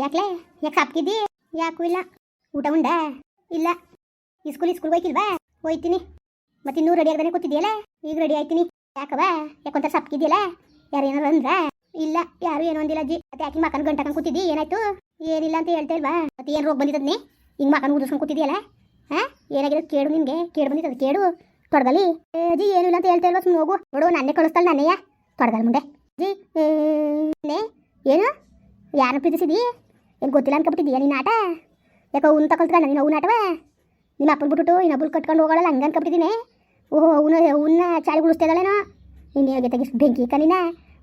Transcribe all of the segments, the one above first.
ಯಾಕ್ಲೆ? ಯಾಕೆ ಸಾಪ್ಕಿದ್ದಿ? ಯಾಕೂ ಇಲ್ಲ. ಊಟ ಉಂಡ? ಇಲ್ಲ. ಇಸ್ಕೂಲ್ ಇಸ್ಕೂಲ್ಗೆ ಹೋಯ್ತಿಲ್ವಾ? ಹೋಯ್ತೀನಿ. ಮತ್ತೆ ಇನ್ನೂ ರೆಡಿ ಆಗದೇ ಕೂತಿದ್ಯಲ್ಲ? ಈಗ ರೆಡಿ ಆಯ್ತೀನಿ. ಯಾಕವ ಯಾಕೊಂಥರ ಸಪ್ಕಿದ್ಯಲ್ಲ ಯಾರು ಏನಾರು ಅಂದ್ರ? ಇಲ್ಲ, ಯಾರು ಏನೋ ಒಂದಿಲ್ಲ ಅಜ್ಜಿ. ಮತ್ತೆ ಯಾಕೆ ಮಕನ್ ಗಂಟಕಂಡ್ ಕೂತಿದ್ದಿ? ಏನಾಯ್ತು? ಏನಿಲ್ಲ ಅಂತ ಹೇಳ್ತಾ ಇಲ್ವಾ? ಮತ್ತೆ ಏನು ರೋಗ ಬಂದಿದ್ದನ್ನೇ ಹಿಂಗೆ ಮಕ್ಕನ ಉದಿಸ್ಕೊಂಡು ಕೂತಿದ್ಯಲ್ಲ? ಹಾ? ಏನಾಗಿದೆ ಕೇಳು ನಿಮಗೆ. ಕೇಳು ಬಂದಿದ್ದು ಕೇಳು. ತೊಡಗಲಿ. ಅಜ್ಜಿ, ಏನು ಇಲ್ಲ ಅಂತ ಹೇಳ್ತಾ ಇಲ್ವಾ? ಸುಮ್ಮನೆ ಹೋಗು. ನೋಡು, ನನ್ನೇ ಕಳಿಸ್ತಾಳೆ ನನ್ನೆಯ? ತೊಡಗಲ್ ಮುಂದೆ. ಅಜ್ಜಿ ಏನು? ಯಾರನ್ನ ಪ್ರೀತಿಸಿದಿ? ಏನು ಗೊತ್ತಿಲ್ಲ ಅನ್ಕೊಬಿಟ್ಟಿದ್ದೀಯ ನೀನು ಆಟ? ಯಾಕೋ ಅವ್ನು ತಗೊಳ್ತಾನೆ ನೀನು ಅವ್ನ ಆಟವಾ? ನಿಮ್ಮ ಅಪ್ಪನ ಬಿಟ್ಬಿಟ್ಟು ಇನ್ನೊಬ್ಬರು ಕಟ್ಕೊಂಡು ಹೋಗೋಲ್ಲ ಹಂಗೆ ಅನ್ಕೊಬಿಟ್ಟಿದ್ದೀನಿ. ಓಹೋ ಉನ್ನ ಅವನ್ನ ಚಾಳಿ ಉಳಿಸ್ತಿದ್ದಾಳೇನೋ ನೀನು ಹೇಗೆ ತೆಗಿಸ್ ಬೆಂಕಿ ಕನಿನ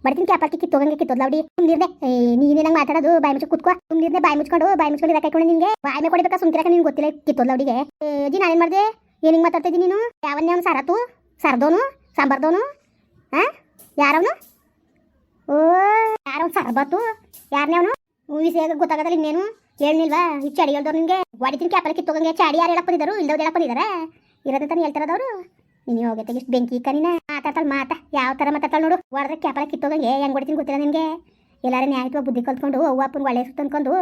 ಬಡ್ತೀನಿ ಕ್ಯಾಪಾಕಿ ಕಿತ್ತೋಗಂಗೆ ಕಿತ್ತೋದ್ಲ ನೀರ್ನೆ ನೀನೇ ನಂಗೆ ಮಾತಾಡೋದು? ಬಾಯಿ ಮುಚ್ಚಿ ಕುತ್ಕೋ. ನೀರ್ನೆ ಬಾಯಿ ಮುಚ್ಕೊಂಡು ಬಾಯಿ ಮುಚ್ಕೊಂಡು ಇರಕ್ಕೆ ನಿನ್ಗೆ. ಬಾಯಿ ಮೇಲೆ ಕೊಡಬೇಕಾ? ಸುಮ್ಕಿರಕ ನಿನ್ಗೆ ಗೊತ್ತಿಲ್ಲ, ಕಿತ್ತೋದ್ಲ ಜಿ ನಾನೇನು ಮಾಡಿದೆ? ಏನಿಂಗೆ ಮಾತಾಡ್ತಾ ಇದ್ದೀನಿ ನೀನು? ಯಾವನ್ನೇ ಅವ್ನು ಸರತು ಸರ್ದೋನು? ಸಾಂಬಾರ್ದೋನು? ಹಾಂ ಯಾರವನು? ಓ, ಯಾರವ್ನು ಸರ್ಬತ್ತು ಯಾರನೇ ಅವನು? ವಿಷಯ ಗೊತ್ತಾಗದಲ್ಲ ಇನ್ನೇನು? ಹೇಳಿಲ್ವಾ ಈ ಚಡಿ ಹೇಳ್ದವ್ರು ನಿಂಗೆ ಹೊಡಿತೀನಿ ಕ್ಯಾಪಲ್ ಕಿತ್ತೋಗಂಗೆ ಚಾಡಿ ಯಾರು ಹೇಳಕ್ ಬಂದಿದ್ದಾರೆ? ಇಲ್ದವ್ರು ಹೇಳಕ್ ಬಂದಿದ್ದಾರೆ ಇರೋದಂತಾನೆ ಹೇಳ್ತಾರದವ್ರು? ನೀನು ಹೋಗಿ ತೆಗಿಸ್ ಬೆಂಕಿ ಕನಿನ ಮಾತಾಡ್ತಾಳೆ, ಮಾತಾ. ಯಾವ ಥರ ಮಾತಾಡ್ತಾಳೆ ನೋಡು. ಹೊಡೆದ್ರೆ ಕ್ಯಾಪಲ್ಲಿ ಕಿತ್ತೋಗಂಗೆ ಹೆಂಗೆ. ಹೊಡಿತೀನಿ ಗೊತ್ತಿಲ್ಲ ನಿಮಗೆ? ಎಲ್ಲರೂ ನ್ಯಾಯತ್ವ ಬುದ್ಧಿ ಕಲ್ತ್ಕೊಂಡು, ಅವ್ವ ಅಪ್ಪನ ಒಳ್ಳೆ ಸುತ್ತ ಅನ್ಕೊಂಡು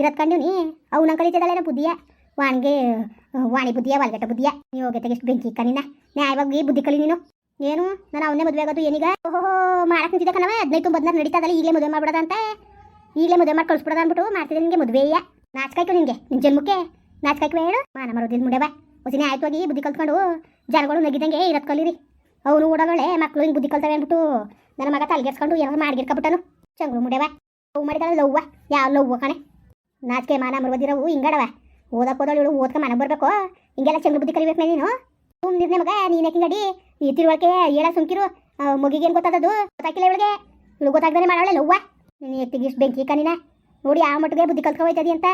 ಇರೋದ್ ನೀ? ಅವ್ನ ಕಲಿತಿದ್ದಾಳೆ ಬುದ್ಧಿಯ? ವಾಣಿಗೆ, ವಾಣಿ ಬುದ್ಧಿಯ ವಾಲ್ಗಟ್ಟ ಬುದ್ಧಿಯ? ನೀ ಹೋಗಿ ತೆಗಿಸ್ ಬೆಂಕಿ ಕನಿನ ನ್ಯಾಯವಾಗಿ ಬುದ್ಧಿ ಕಲಿ ನೀನು. ಏನು? ನಾನು ಅವನೇ ಮದುವೆ ಆಗೋದು ಏನೀಗ? ಓಹೋ ಮಾಡಕ್ಕೆ ನಿಂತಿದ್ದೆ ಕಣವ ಹದಿನೈದು ತುಂಬ ನಡೀತಾ ಈಗಲೇ ಮದುವೆ ಮಾಡ್ಬಿಡೋದ ಅಂತ ಈಗಲೇ ಮದುವೆ ಮಾಡಿ ಕಳ್ಸ್ಬಿಡೋದ ಅಂದ್ಬಿಟ್ಟು ಮಾಡ್ತಿದ್ದೆ ನಿಮಗೆ ಮದುವೆಯ? ನಾಚ್ಕಾಯ್ತು ನಿಮಗೆ ನಿನ್ನ ಜನ್ಮಕ್ಕೆ? ನಾಚ್ಕಾಯ್ತು ಹೇಳು ಮಾನ ಮರೋದಿಲ್ಲ ಮುಂಡೆವ ಒಸಿನೇ ಆಯ್ತು ಬುದ್ಧಿ ಕಲ್ತ್ಕೊಂಡು ಜನಗಳು ನಗಿದಂಗೆ ಇರತ್ ಕಲೀರಿ. ಅವನು ಓಡೋಳೆ ಮಕ್ಕಳು ಹಿಂಗೆ ಬುದ್ಧಿ ಕಲ್ತವೆ ಅಂದ್ಬಿಟ್ಟು ನನ್ನ ಮಗ ತಲೆಗೆಡ್ಸ್ಕೊಂಡು ಏನಾದ್ರು ಮಾಡಿರ್ಕೊಬಿಟ್ಟನು ಚಂಗ್ಳು ಮುಡೆವ ಅವು ಮಾಡಿದಾಳೆ ಲವ್ವ. ಯಾವ ಲವ್ವ ಕಣೆ? ನಾಚಿಕೆ ಮಾನ ಮರುವುದಿರವು ಹಿಂಗಡವ. ಓದಕ್ಕೆ ಹೋದಳು ಇವಳು, ಓದ್ಕ ಮನೆಗೆ ಬರಬೇಕು? ಹಿಂಗೆಲ್ಲ ಚಂಗ್ಳು ಬುದ್ಧಿ ಕಲಿಬೇಕು ನೀನು? ಸುಮ್ಮನಿರ್ನೆ ಮಗ, ನೀನು ಹಿಂಗಡಿ ಈ ತಿಳುವಳಿಕೆ ಹೇಳ ಸುಮ್ಕಿರು ಏನು ಗೊತ್ತಾದದು ಗೊತ್ತಾಗಿಲ್ಲ ಇವಳಿಗೆ. ಇವಳು ಗೊತ್ತಾಗ್ದಾನೆ ಮಾಡವಳೆ ಲವ್ವ. ನೀನು ಎತ್ತಿಗಿಷ್ಟು ಬೆಂಕಿ ಕನಿನ ನೋಡಿ ಯಾವ ಮಟ್ಟಿಗೆ ಬುದ್ಧಿ ಕಲ್ತ್ಕೊ ಅಂತ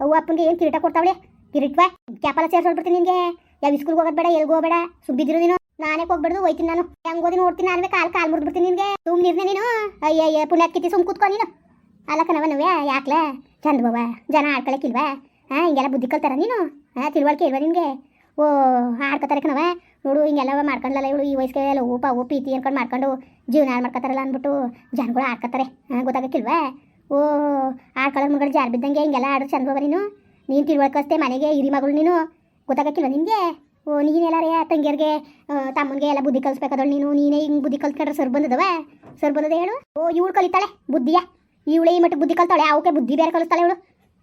ಅವು ಅಪ್ಪನಿಗೆ ಏನು ಕಿರೀಟ ಕೊಡ್ತಾವಳೆ? ಕಿರೀಟ್ವಾ? ಕ್ಯಾಪಲ ಸೇರ್ಸೋಡ್ಬಿಡ್ತೀನಿ ನಿನಗೆ. ಯಾವ ಸ್ಕೂಲ್ಗೆ ಹೋಗೋದು ಬೇಡ, ಎಲ್ಗೂ ಹೋಗಬೇಡ ಸುಬ್ಬಿದ್ರು ನೀನು. ನಾನೇ ಹೋಗ್ಬಿಡ್ದು, ಹೋಯ್ತೀನಿ ನಾನು. ಹೆಂಗ್ ಓದಿ ನೋಡ್ತೀನಿ, ನಾನೇ ಕಾಲು ಕಾಲು ಮುರಿದ್ಬಿಡ್ತೀನಿ ನಿನಗೆ. ಸುಮ್ಮನಿರ್ನೆ ನೀನು. ಅಯ್ಯ ಪುಣ್ಯಾತ್ ಕಿತ್ತಿ ಸುಮ್ ಕೂತ್ಕೊ ನೀನು. ಅಲ್ಲ ಕಣವ ಯಾಕ್ಲೆ? ಚಂದ ಬಾವ ಜನ ಆಡ್ಕೊಳಕ್ಕಿಲ್ವಾ ಹಾಂ, ಹಿಂಗೆಲ್ಲ ಬುದ್ಧಿ ಕಲ್ತಾರ ನೀನು? ಹಾಂ, ತಿಳುವಳಿಕೆ ಇಲ್ವಾ ನಿನಗೆ? ಓ, ಆಡ್ಕೊತಾರೆ ಕಣವ ನೋಡು ಹಿಂಗೆಲ್ಲ ಮಾಡ್ಕೊಂಡಲ್ಲ ಇವಳು ಈ ವಯಸ್ಸಿಗೆ ಎಲ್ಲ ಊಪ ಓ ಇತಿ ಅನ್ಕೊಂಡು ಮಾಡ್ಕೊಂಡು ಜೀವನ ಹಾಳು ಮಾಡ್ಕೊತಾರಲ್ಲ ಅಂದ್ಬಿಟ್ಟು ಜನಗಳು ಆಡ್ಕೊತಾರೆ. ಗೊತ್ತಾಗಕ್ಕಿಲ್ವಾ? ಓ ಆಡ್ಕೊಳ್ಳೋ ಮಗಳು ಜಾರು ಬಿದ್ದಂಗೆ ಹಿಂಗೆಲ್ಲ ಆಡ್ರು ಚಂದ ನೀನು. ನೀನು ತಿಳುವಳಿಕಸ್ತೆ ಮನೆಗೆ ಹಿರಿ ಮಗಳು ನೀನು. ಗೊತ್ತಾಗಕ್ಕಿಲ್ವ ನಿನಗೆ? ಓ ನೀನೆಲ್ಲಾರೇ ತಂಗಿಯರಿಗೆ ತಮ್ಮನಿಗೆ ಎಲ್ಲ ಬುದ್ಧಿ ಕಲಿಸ್ಬೇಕಾದಳು ನೀನು. ನೀನೇ ಹಿಂಗೆ ಬುದ್ಧಿ ಕಲ್ತ್ಕೊಂಡ್ರೆ ಸರ್ ಬಂದದವ? ಸರ್ ಬಂದದ ಹೇಳು? ಓ, ಇವಳು ಕಲಿತಾಳೆ ಬುದ್ಧಿಯ. ಇವಳು ಈ ಮಟ್ಟಿಗೆ ಬುದ್ಧಿ ಕಲ್ತಾಳೆ, ಅವಕ್ಕೆ ಬುದ್ಧಿ ಬೇರೆ ಕಲಿಸ್ತಾಳೆ ಇವಳು.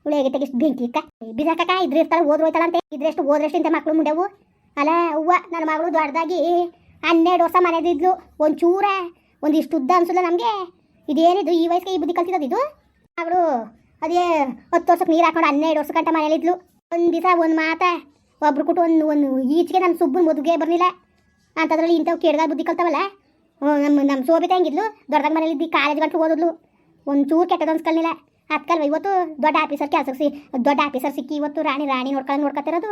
ಇವಳು ಹೇಗೆ ತೆಗಿಸ್ ಬೆಂಕಿ ಇಕ್ಕ. ಬಿಸಾಕಕ್ಕ, ಇದ್ರೆ ಇರ್ತಾಳೆ ಅಂತ ಇದ್ರೆಷ್ಟು ಓದ್ರಷ್ಟು ಇಂಥ ಮಕ್ಳು ಮುಂಡೆವು. ಅಲ್ಲ ಹೂವ ನನ್ನ ಮಗಳು ದೊಡ್ಡದಾಗಿ ಹನ್ನೆರಡು ವರ್ಷ ಮನೆದಿದ್ಲು ಒಂದು ಒಂದಿಷ್ಟು ಉದ್ದ ಅನ್ಸಲ್ಲ ನಮಗೆ. ಇದೇನಿದು ಈ ವಯಸ್ಸಿಗೆ ಈ ಬುದ್ಧಿ ಕಲ್ತಿರೋದು ಇದು? ಅವಳು ಅದೇ ಹತ್ತು ವರ್ಷಕ್ಕೆ ನೀರು ಹಾಕೊಂಡು ಹನ್ನೆರಡು ವರ್ಷ ಗಂಟೆ ಮನೇಲಿದ್ಲು ಒಂದು ದಿವಸ, ಒಂದು ಮಾತ. ಒಬ್ರು ಕೊಟ್ಟು ಒಂದು ಒಂದು ಈಚೆಗೆ ನನ್ನ ಸುಬ್ಬನ ಮದುವೆ ಬರಲಿಲ್ಲ. ಅಂಥದ್ರಲ್ಲಿ ಇಂಥವು ಕೇಳ್ದಾಗ ಬುದ್ಧಿ ಕಲ್ತವಲ್ಲ? ನಮ್ಮ ನಮ್ಮ ಸೋಬಿತ ಹೆಂಗಿದ್ಲು ದೊಡ್ಡದಾಗ ಮನೇಲಿದ್ದು ಕಾಲೇಜ್ ಗಂಟು ಓದಿದ್ಲು. ಒಂದು ಕೆಟ್ಟದ ಅನ್ಸ್ಕೊಳ್ಳಿಲ್ಲ ಅದ್ಕಲ್ವ ಇವತ್ತು ದೊಡ್ಡ ಆಫೀಸರ್ ಕೆಲಸಕ್ಕೆ ಸಿ ದೊಡ್ಡ ಆಫೀಸರ್ ಸಿಕ್ಕಿ ಇವತ್ತು ರಾಣಿ ರಾಣಿ ನೋಡ್ಕೊಂಡು ನೋಡ್ಕೊತಿರೋದು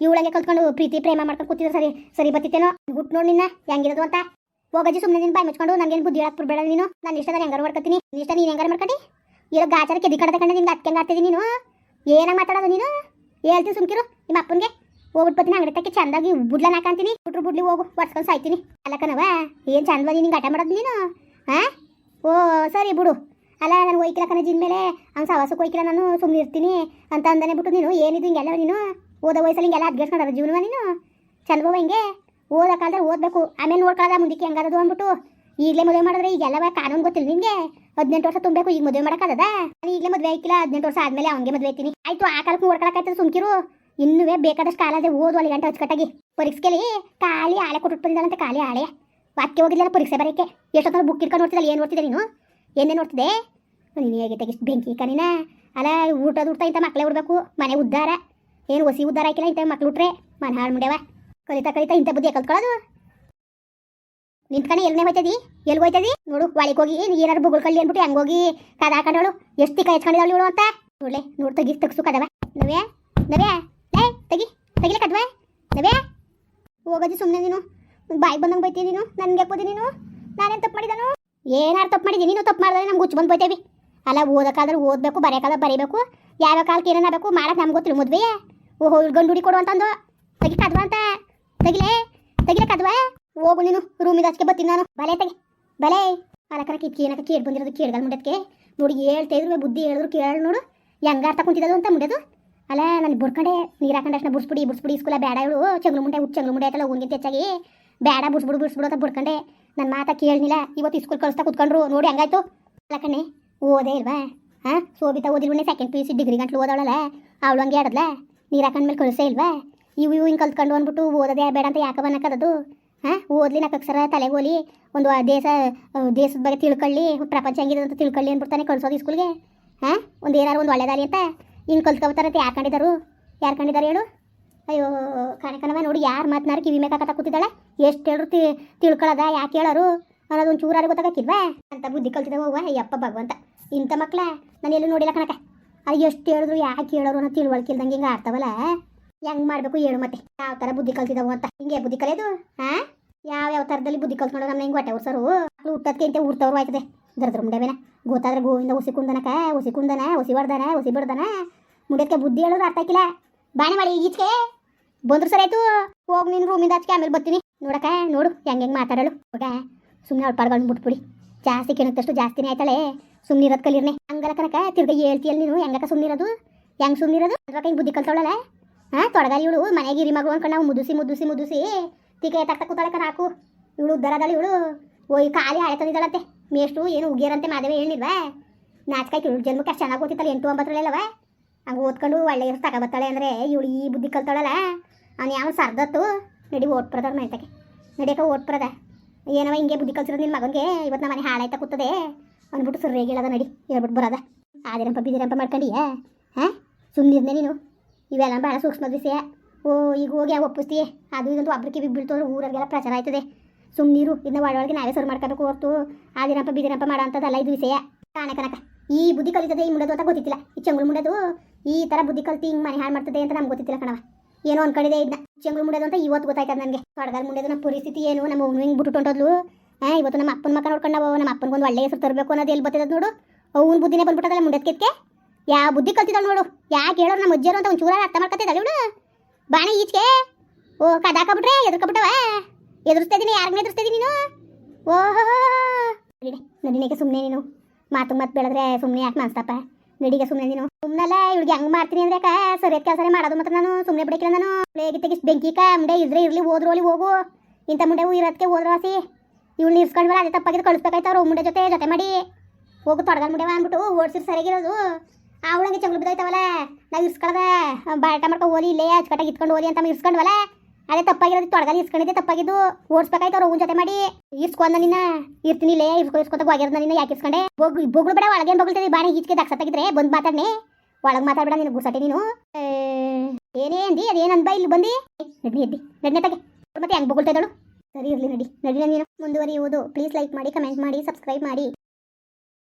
ಇವಳಂಗೆ ಕಲ್ತ್ಕೊಂಡು ಪ್ರೀತಿ, ಪ್ರೇಮ ಮಾಡ್ಕೊಂಡು ಕೂತಿದ್ರೆ. ಸರಿ ಸರಿ ಬತ್ತಿತ್ತೇನೋ? ಗುಟ್ ನೋಡಿ ನಿನ್ನ ಹೆಂಗಿರೋದು ಅಂತ. ಹೋಗಜ್ಜಿ ಸುಮ್ಮನೆ ನಿನ್ನ ಬಾಯಿ ಮುಚ್ಕೊಂಡು ನನಗೇನು ಬುದ್ಧಿ ಹೇಳಕ್ಕೆ ಬಿಡಬೇಡ ನೀನು. ನಾನು ಇಷ್ಟದ ಹೆಂಗಾರು ಮಾಡ್ಕೊತೀನಿ ಇಷ್ಟ ನೀನು ಹೆಂಗಾರು ಮಾಡ್ಕೊಡಿ? ಇರೋ ಗಾಜರ ಕೆದಿ ಕಂಡು ನಿಮ್ಗೆ ಅದಕ್ಕೆ ಆಗ್ತಿದ್ದೀನಿ ನೀನು? ಏನಾಗ ಮಾತಾಡೋದು ನೀನು? ಹೇಳ್ತೀನಿ ಸುಮ್ಕಿರು ನಿಮ್ಮ ಅಪ್ಪನಿಗೆ. ಹೋಗ್ಬಿಟ್ಟು ಬರ್ತೀನಿ ಅಂಗಡಿ ತಕ್ಕೆ ಚಂದಾಗಿ ಬುಡ್ಲನ ಹಾಕಂತೀನಿ. ಬಿಟ್ರು ಬುಡ್ಲಿ ಹೋಗು ಒಡ್ಸ್ಕೊಂಡು ಸಾಯ್ತೀನಿ. ಅಲ್ಲಕ್ಕನವ ಏನು ಚಂದವಾಗಿ ನಿಂಗೆ ಆಟ ಮಾಡೋದು ನೀನು? ಹಾಂ ಓ, ಸರಿ ಬಿಡು. ಅಲ್ಲ, ನಾನು ಒಯ್ಕಿಲ್ಲ ಕಣ ಜಿನ ಮೇಲೆ. ಅವ್ನು ಸವಾಸಕ್ಕೆ ಒಯ್ಕಿಲ್ಲ ನಾನು ಸುಮ್ಮನೆ ಇರ್ತೀನಿ ಅಂತ ಅಂದನೆ ಬಿಟ್ಟು ನೀನು ಏನಿದು ಹಿಂಗೆಲ್ಲ ನೀನು? ಓದೋ ವಯಸ್ಸಲ್ಲಿ ಹಿಂಗೆಲ್ಲ ಅಡ್ಗೆಸ್ಕೊಂಡಾರ ಜೀವನ ನೀನು? ಚಂದ ಹಿಂಗೆ? ಓದೋ ಕಾಲದಲ್ಲಿ ಓದಬೇಕು. ಆಮೇಲೆ ನೋಡ್ಕೊಳ್ಳೋದ ಮುಂದಕ್ಕೆ ಹೆಂಗಾದದು ಅಂದ್ಬಿಟ್ಟು. ಈಗಲೇ ಮದುವೆ ಮಾಡಿದ್ರೆ ಈಗೆಲ್ಲ ಕಾನೂನು ಗೊತ್ತಿಲ್ಲ ನಿಂಗೆ? ಹದಿನೆಂಟು ವರ್ಷ ತುಂಬಬೇಕು ಈಗ ಮದುವೆ ಮಾಡೋಕ್ಕಾಗದ? ನಾನು ಈಗಲೇ ಮದುವೆ ಆಯ್ಕಿಲ್ಲ ಹದಿನೆಂಟು ವರ್ಷ ಆದಮೇಲೆ ಅವಂಗೆ ಮದುವೆ ಆಯ್ತೀನಿ. ಆಯ್ತು, ಆ ಕಾಲಕ್ಕೆ ನೋಡ್ಕೊಳಕ್ಕಾಯ್ತದೆ ಸುಮ್ಕಿರು. ಇನ್ನೂ ಬೇಕಾದಷ್ಟು ಕಾಲ ಅದೇ ಓದು ಅಲ್ಲಿ ಗಂಟೆ ಅಚ್ಚುಕಟ್ಟಾಗಿ ಪರೀಕ್ಷೆಲಿ ಖಾಲಿ ಆಳೆ ಕೊಟ್ಟು ಬಂದಿದ್ದಾನಂತೆ ಖಾಲಿ ಆಳೆ. ವಾಕ್ಯ ಹೋಗಿದ್ಲಲ್ಲ ಪರೀಕ್ಷೆ ಬರೋಕ್ಕೆ ಎಷ್ಟೊತ್ತಲ್ಲಿ ಬುಕ್ ಇಟ್ಕೊಂಡು ನೋಡ್ತಿದ್ದಲ್ಲ ಏನು ನೋಡ್ತಿದ್ದೆ ನೀನು? ಏನೇ ನೋಡ್ತಿದೆ ನೀನು ಹೇಗೆ ತೆಗಿಸ್ ಬೆಂಕಿ ಕಣಿನ ಅಲ್ಲ, ಊಟದ ಊಟ ಇಂಥ ಮಕ್ಕಳೇ ಉಡ್ಬೇಕು, ಮನೆ ಉದ್ದಾರ. ಏನು ಹೊಸಿ ಉದ್ದಾರ ಹಾಕಿಲ್ಲ ಇಂಥ ಮಕ್ಳು ಉಟ್ರೆ? ಮನೆ ಹಾಳು ಮುಡ್ಯವ. ಕಲಿತಾ ಕಲಿತಾ ಇಂಥ ಬುದ್ಧಿ ಕಲ್ತ್ಕೊಳ್ಳೋದು ನಿಂತ್ಕೊಂಡು ಎಲ್ಲನೇ ಹೋಯ್ತದಿ? ಎಲ್ಲಿ ಹೋಯ್ತದಿ? ನೋಡು ಒಳಗೆ ಹೋಗಿ ಏನಾರು ಬುಗುಳ್ ಕಳ್ಳಿ ಅಂದ್ಬಿಟ್ಟು ಹಂಗೋಗಿ ಹೋಗಿ ಕದ ಹಾಕೊಂಡವಳು? ಎಷ್ಟು ತಿಕ್ಕ ಹೆಚ್ಕೊಂಡಿದ್ದಾಳು ಇವಳು ಅಂತ? ನೋಡ್ಲೆ, ನೋಡ್ ತೆಗಿ, ತೆಗ್ಸು ಕದವ. ನವ್ಯಾ ನವ್ಯಾ, ಲೇ, ತೆಗಿ, ತೆಗಿಲೇ ಕದ್ವ. ನವ್ಯಾ, ಹೋಗೋದಿ ಸುಮ್ಮನೆ ನೀನು. ಬಾಯಿಗೆ ಬಂದಂಗೆ ಬೈತೀನಿ ನೀನು? ನನ್ಗೆ ಹಾಕೋದಿ ನೀನು? ನಾನೇನು ತಪ್ಪು ಮಾಡಿದನು? ಏನಾರು ತಪ್ಪು ಮಾಡಿದೀ ನೀನು ತಪ್ಪು ಮಾಡಿದ್ರೆ ನಮ್ಗೆ ಹುಚ್ಚು ಬಂದು ಬೈತೇವಿ ಅಲ್ಲ ಓದೋಕಾದ್ರೆ ಓದಬೇಕು ಬರೆಯೋಕಾದ್ರೆ ಬರೀಬೇಕು. ಯಾವ ಕಾಲಕ್ಕೆ ಏನೇನು ಆಗಬೇಕು ಮಾಡಕ್ಕೆ ನಮ್ಗೆ ಗೊತ್ತಿಲ್ಲ, ಮದುವೆ. ಓಹೋ ಗಂಡು ಹುಡಿ ಕೊಡು ಅಂತಂದು. ತೆಗಿ ಕದ್ವ ಅಂತ. ತೆಗಿಲೇ, ತೆಗಿಲೆ ಕದ್ವ. ಹೋಗು ನೀನು ರೂಮಿಗೆ ಹಚ್ಕೆ ಬರ್ತೀನಿ ನಾನು. ಬಲೆ ತೆಗಿ, ಬಲೆ. ಅಲಕರ ಕಿತ್ಕಿ ಏನಕ್ಕೆ ಕೇಳಿ ಬಂದಿರೋದು ಕೇಳ್ಗಲ್ ಮುಂಡಕ್ಕೆ ನೋಡಿ, ಹೇಳ್ತಾ ಇದ್ರು, ಬುದ್ಧಿ ಹೇಳಿದ್ರು ಕೇಳಿ ನೋಡು. ಹೆಂಗ ಅರ್ಥ ಕುಂತಿದ್ದು ಅಂತ ಮುಂಡೆದು. ಅಲ್ಲ, ನಾನು ಬುಡ್ಕಂಡೆ, ನೀರು ಹಾಕೊಂಡ ಅಷ್ಟನ್ನ ಬುಡ್ಸ್ಬಿಡಿ ಬುಡ್ಸ್ಬಿಡಿ ಸ್ಕೂಲ ಬೇಡ ಇವಳು. ಚಂಗ್ಳು ಮುಂಡೆ ಹುಟ್ಟು ಚಂಗ್ಳು ಮುಂಡೆ ಆಯ್ತಲ್ಲ ಹೋಗಿಂತ ಹೆಚ್ಚಾಗಿ. ಬೇಡ, ಬುಡ್ಸ್ಬಿಡು ಬುಡ್ಸ್ಬಿಡು ಅಂತ ಬುಡ್ಕಂಡೆ. ನನ್ನ ಮಾತಾ ಕೇಳಲಿಲ್ಲ ಇವತ್ತು ಸ್ಕೂಲ್ ಕಳಿಸ್ತಾ ಕುತ್ಕೊಂಡ್ರು, ನೋಡಿ ಹಂಗಾಯ್ತು. ಅಲ್ಲ ಕಣ್ಣೆ, ಓದೇ ಇಲ್ವಾ? ಹಾಂ ಸೋಬಿತಾ ಓದಿಲ್ವಣ್ಣೆ second P U C degree ಗಂಟ್ಲು ಓದೋಳಲ್ಲ ಅವಳು ಹಂಗೆ ಆಡದ್ಲ? ನೀರು ಹಾಕೊಂಡ್ಮೇಲೆ ಕಳಿಸೇ ಇಲ್ವಾ? ಇವು ಇವು ಹಿಂಗೆ ಕಲ್ತ್ಕೊಂಡು ಅಂದ್ಬಿಟ್ಟು ಓದೋದೇ ಬೇಡ ಅಂತ ಯಾಕೆ ಬನ್ನಕ್ಕದದು ಹಾಂ, ಓದ್ಲಿ ಅಕ್ಷರ ತಲೆಗೋಲಿ ಒಂದು ದೇಶ ದೇಶದ ಬಗ್ಗೆ ತಿಳ್ಕೊಳ್ಳಿ, ಪ್ರಪಂಚ ಹೆಂಗಿದೆ ಅಂತ ತಿಳ್ಕೊಳ್ಳಿ ಅಂದ್ಬಿಡ್ತಾನೆ ಕಳ್ಸೋದು ಸ್ಕೂಲ್ಗೆ ಹಾಂ, ಒಂದು ಏನಾರು ಒಂದು ಒಳ್ಳೇದಾಗಲಿ ಅಂತ ಹಿಂಗೆ ಕಲ್ತ್ಕೊಬತ್ತಾರಂತ ಯಾರು ಕಂಡಿದ್ದಾರು? ಯಾರು ಕಂಡಿದ್ದಾರೆ ಹೇಳು? ಅಯ್ಯೋ ಕಣಕನವ ನೋಡಿ ಯಾರು ಮಾತನಾಡಿ ಕಿವಿ ಮೇಲೆ ಕತ ಕೂತಿದ್ದಾಳೆ? ಎಷ್ಟು ಹೇಳ್ರು ತಿಳ್ಕೊಳ್ಳೋದ ಯಾಕೆ ಹೇಳೋರು? ಅನ್ನೋದು ಒಂದು ಚೂರಾರು ಗೊತ್ತಾಗಕ್ಕಿಲ್ವಾ? ಅಂತ ಬುದ್ಧಿ ಕಲ್ತಿದ್ದಾವ ಹೋಗುವ ಅಯ್ಯಪ್ಪ ಭಗವಂತ. ಇಂಥ ಮಕ್ಕಳ ನಾನು ಎಲ್ಲೂ ನೋಡಿಲ್ಲ ಕಣಕ ಅದು ಎಷ್ಟು ಹೇಳಿದ್ರು ಯಾಕೆ ಹೇಳೋರು ಅನ್ನೋ ತಿಳುವಳಿಕಿಲ್ದಂಗೆ ಹಿಂಗೆ ಆಡ್ತಾವಲ್ಲ? ಹೆಂಗೆ ಮಾಡಬೇಕು ಹೇಳು ಮತ್ತೆ. ಯಾವ ಥರ ಬುದ್ಧಿ ಕಲ್ತಿದ್ದಾವು ಅಂತ. ಹಿಂಗೆ ಬುದ್ಧಿ ಕಲಿಯೋದು? ಹಾಂ? ಯಾವ ಯಾವ ಥರದಲ್ಲಿ ಬುದ್ಧಿ ಕಲ್ತ್ಕೊಂಡು ನಮ್ಮ ಹಿಂಗೆ ಹೊಟ್ಟೆ ಉರ್ಸರು? ಮಕ್ಳು ಹುಟ್ಟೋದಕ್ಕೆ ಇಂತೆ ಊರ್ತವ್ರು ಆಯ್ತದೆ. ದರ್ದ್ರ ಮುಂಡೆಬೇನ ಗೊತ್ತಾದ್ರೆ ಗೋವಿಂದ ಉಸಿ ಕುಂದನಕ ಉಸಿ ಕುಂದನ ಉಸಿ ಬಡ್ದನ ಉಸಿ ಬಿಡ್ದನ ಮುಂಡಕ್ಕೆ ಬುದ್ಧಿ ಹೇಳೋದು ಅರ್ಥ ಆಕಿಲ್ಲ ಬಾಣೆ ಮಾಡಿ ಈಚೆಗೆ. ಬಂದ್ರು ಸರಿ ಆಯ್ತು. ಹೋಗಿ ನೀನು ರೂಮಿಂದ ಆಚೆಗೆ ಆಮೇಲೆ ಬರ್ತೀನಿ. ನೋಡಕ ನೋಡು, ಹೆಂಗೆ ಹೆಂಗೆ ಮಾತಾಡಲು ಹೋಗ ಸುಮ್ಮನೆ ಅವ್ಳ ಪಡ್ಕೊಂಡು ಬಿಟ್ಬಿಡಿ ಜಾಸ್ತಿ ಕೆಣಕ್ತಷ್ಟು ಜಾಸ್ತಿನೇ ಆಯ್ತಾಳೆ ಸುಮ್ಮನೆ ಇರೋದು ಕಲೀರ್ನೆ. ಹಂಗಲ್ಲ ಕನಕ ತಿರ್ಗ ಹೇಳ್ತೀಯಲ್ಲ ನೀನು, ಹೆಂಗಕ್ಕ ಸುಮ್ಮನಿರೋದು ಹೆಂಗೆ ಸುಮ್ಮನಿರೋದು ಅದ್ರಾಗ ಹಿಂಗೆ ಬುದ್ಧಿ ಕಲ್ತವಳಲ್ಲ? ಹಾಂ, ತೊಡಗಲಿ ಇವಳು. ಮನೆಗೆ ಇರಿ ಮಗಳು ಅನ್ಕೊಂಡು ನಾವು ಮುದುಸಿ ಮುದುಸಿ ಮುದುಸಿ. ತೀಕೆ ತಕ್ಕ ಕೂತಾಳೆ ಕಣ ಹಾಕು ಇವಳು ಉದ್ದಾರದಳು ಇವಳು. ಓಯ್, ಖಾಲಿ ಹಳೆ ಮೇಷ್ಟು ಏನು ಉಗಿಯರಂತೆ ಮಾದೇವ ಹೇಳಿಲ್ವಾ? ನಾಚ್ಕಾಯ್ತು ಇವಳು. ಜನ್ಮಕ್ಕೆ ಅಷ್ಟು ಚೆನ್ನಾಗಿ ಓದಿತ್ತಲ್ಲ ಎಂಟು ಒಂಬತ್ತರಲ್ಲೆಲ್ಲವ? ಹಂಗೆ ಓದ್ಕೊಂಡು ಒಳ್ಳೆ ಇರೋ ತಗೊಬತ್ತಾಳೆ ಅಂದರೆ ಇವಳು ಈ ಬುದ್ಧಿ ಕಲ್ತಾಳಲ್ಲ, ಅವ್ನು ಯಾವ ಸರ್ದತ್ತು? ನಡಿ ಓಟ್ಪ್ರದ ಮೈತಕ್ಕೆ ನಡಿಯಕ ಓಟ್ಪ್ರದ ಏನವ ಹಿಂಗೆ ಬುದ್ಧಿ ಕಲ್ಸಿರೋದು ನಿನ್ನ ಮಗನಿಗೆ ಇವತ್ತು ನಮ್ಮ ಮನೆ ಹಾಳಾಯ್ತಾ ಕೂತದೆ? ಅಂದ್ಬಿಟ್ಟು ಸರಿಯಾಗಿ ಹೇಳದ ನಡಿ ಹೇಳ್ಬಿಟ್ಟು ಬರೋದ. ಆದಿರಂಪ ಬಿದಿರಂಪ ಮಾಡ್ಕೊಂಡಿಯಾ? ಹಾಂ? ಸುಮ್ಮನಿರ್ನೆ ನೀನು. ಇವೆಲ್ಲ ಭಾಳ ಸೂಕ್ಷ್ಮ ವಿಷಯ ಓ, ಈಗ ಹೋಗಿ ಯಾವ ಒಪ್ಪಿಸ್ತೀಯ. ಅದು ಇದಂತೂ ಒಬ್ರಿಗೆ ಬಿಬ್ಬಿಳ್ತು ಬೀಳ್ತು ಅಂದ್ರೆ ಊರಿಗೆಲ್ಲ ಪ್ರಚಾರ ಆಯ್ತದೆ. ಸುಮ್ಮನೀರು ಇದನ್ನ ಒಳಗೆ ನಾವೇ ಸರ್ ಮಾಡ್ಕೋಬೇಕು ಹೊರ್ತು. ಆದಿರಂಪ ಬಿದಿರಂಪ ಮಾಡೋ ಅಂಥದ್ದಲ್ಲ ಇದು ವಿಷಯ. ಕಾಣ ಕನಕ ಈ ಬುದ್ಧಿ ಕಲಿತದೆ ಈ ಮುಂಡದು ಅಂತ ಗೊತ್ತಿಲ್ಲ ಈ ಚಂಗುಳು ಮುಂಡದು ಈ ಥರ ಬುದ್ಧಿ ಕಲ್ತಿ ಹಿಂಗೆ ಮನೆ ಹಾಳು ಮಾಡ್ತದೆ ಅಂತ ನಮ್ಗೆ ಗೊತ್ತಿಲ್ಲ ಕಣವ ಏನೋ ಅನ್ಕೊಂಡಿದೆ ಇದನ್ನ ಚಂಗುಳು ಮುಂಡೋದು ಅಂತ ಇವತ್ತು ಗೊತ್ತಾಯ್ತದ ನನಗೆ. ಕಡಗಲ್ ಮುಂಡೆದು ನಮ್ಮ ಪರಿಸ್ಥಿತಿ ಏನು, ನಮ್ಮ ಅವ್ನು ಹಿಂಗೆ ಬಿಟ್ಟು ಹೊಂಟೋದ್ಲು? ಹಾಂ, ಇವತ್ತು ನಮ್ಮ ಅಪ್ಪನ ಮಕ್ಕ ನೋಡ್ಕೊಂಡು ನಮ್ಮ ಅಪ್ಪನಿಗೆ ಒಂದು ಒಳ್ಳೆ ಹೆಸರು ತರಬೇಕು ಅನ್ನೋದು ಎಲ್ಲಿ ಬರ್ತದ ನೋಡು? ಅವ್ನ ಬುದ್ಧಿನೇ ಬಂದ್ಬಿಟ್ಟದಲ್ಲ ಮುಂಡೆದಕ್ಕೆ ಯಾವ ಬುದ್ಧಿ ಕಲ್ತಿದ್ದಾಳೆ ನೋಡು? ಯಾಕೆ ಹೇಳೋರು ನಮ್ಮ ಅಜ್ಜಿಯರು ಅಂತ ಒಂದು ಚೂರ ಅರ್ಥ ಮಾಡ್ಕೊತಿದ್ದಾಳೆ ಇವಳು? ಬಾಣಿ ಈಚೆಗೆ ಓ ಕದಾಕಬಿಟ್ರೆ ಎದುರ್ಕೊಬಿಟ್ಟವ? ಎದುರಿಸ್ತಾ ಇದ್ದೀನಿ ಯಾರಿಗೂ ಎದುರಿಸ್ತಾ ಇದ್ದೀನಿ ನೀನು? ಓಹೋ ನಡಿನೆ ನಡಿನೇಕೆ ಸುಮ್ಮನೆ ನೀನು. ಮಾತು ಮತ್ತೆ ಬೆಳೆದ್ರೆ ಸುಮ್ಮನೆ ಯಾಕೆ ಮಾನ್ಸ್ತಪ್ಪ ನಡಿಗೆ ಸುಮ್ಮನೆ ನೀನು ಸುಮ್ಮನಲ್ಲ ಇವ್ಳಿಗೆ ಹೆಂಗ್ ಮಾಡ್ತೀನಿ ಅಂದ್ರೆ ಕಾ ಸರಿ ಕೆಲಸನೇ ಮಾಡೋದು ಮತ್ತೆ ನಾನು. ಸುಮ್ಮನೆ ಬಿಡಕಿಲ್ಲ ನಾನು. ಬೆಂಕಿ ಕ, ಮುಂಡೆ ಇದ್ರೆ ಇರ್ಲಿ, ಹೋದ್ರು ಅಲ್ಲಿ ಹೋಗು. ಇಂಥ ಮುಂಡೆ ಇರೋದಕ್ಕೆ ಹೋದ್ರಾಸಿ ಇವ್ಳು ಇರ್ಸ್ಕೊಂಡ್ವಲ್ಲ ಅದೇ ತಪ್ಪಾಗಿದ್ದು ಕಳಿಸ್ಬೇಕಾಯ್ತು ಅವ್ರು ಮುಂಡೆ ಜೊತೆ ಜೊತೆ ಮಾಡಿ. ಹೋಗು ತೊಡಗಲ್ ಮುಂಡೆವ ಅಂದ್ಬಿಟ್ಟು ಓಡಿಸಿರ್ ಸರಿಗಿರೋದು. ಅವಳಂಗೆ ಚಂಗ್ಳು ಬಿದ್ದೈತವಲ್ಲ ನಾವು ಇರ್ಸ್ಕೊಳ್ದೆ. ಬಾಟ ಮಾಡ್ಕೊ ಓದಿ ಇಲ್ಲೇ ಅಚ್ಚುಕಟ್ಟಾಗಿ ಇಟ್ಕೊಂಡು ಓದಿ ಅಂತ ಇರ್ಸ್ಕೊಂಡ್ವಲ್ಲ. ಅದೇ ತಪ್ಪಾಗಿರೋದು ತೊಡಗಲ್ಲಿ ಇಸ್ಕೊಂಡಿದ್ದೆ, ತಪ್ಪಾಗಿದ್ದು ಓಡಿಸ್ಬೇಕಾಯ್ತು ಅವ್ರು ಜೊತೆ ಮಾಡಿ. ಇರ್ಸ್ಕೊಂಡ ನಿನ್ನ, ಇರ್ತೀನಿ ಇಲ್ಲೇ ಇರ್ಸ್ಕೊ ಇಸ್ಕೊತ ಹೋಗಿರೋದ ನಿನ್ನ ಯಾಕೆ ಇಸ್ಕೊಂಡೆ? ಬೊಗ್ ಬೊಗ್ಳು ಬೇಡ, ಒಳಗೇನು ಬೊಗಳ್ತದೆ ಬಾಣಿ ಈಚೆಗೆ ದಕ್ಷತಾಗಿದ್ರೆ ಬಂದು ಮಾತಾಡ್ನೆ. ಒಳಗೆ ಮಾತಾಡ್ಬೇಡ ನಿನ್ನ ಗುರ್ಸಟ್ಟೆ ನೀನು. ಏನೇ ಅಂದಿ, ಅದೇನು ಅನ್ಬಾ ಇಲ್ಲಿ ಬಂದು? ನಡಿ ಎದ್ದಿ ತಗೆ. ಮತ್ತೆ ಹೆಂಗೆ ಬೊಗಳ್ತಾ ಸರಿ ಇರಲಿ ನಡಿ ನಡಿ ನೀನು. ಮುಂದುವರಿಯುವುದು. ಪ್ಲೀಸ್ ಲೈಕ್ ಮಾಡಿ ಕಮೆಂಟ್ ಮಾಡಿ ಸಬ್ಸ್ಕ್ರೈಬ್ ಮಾಡಿ.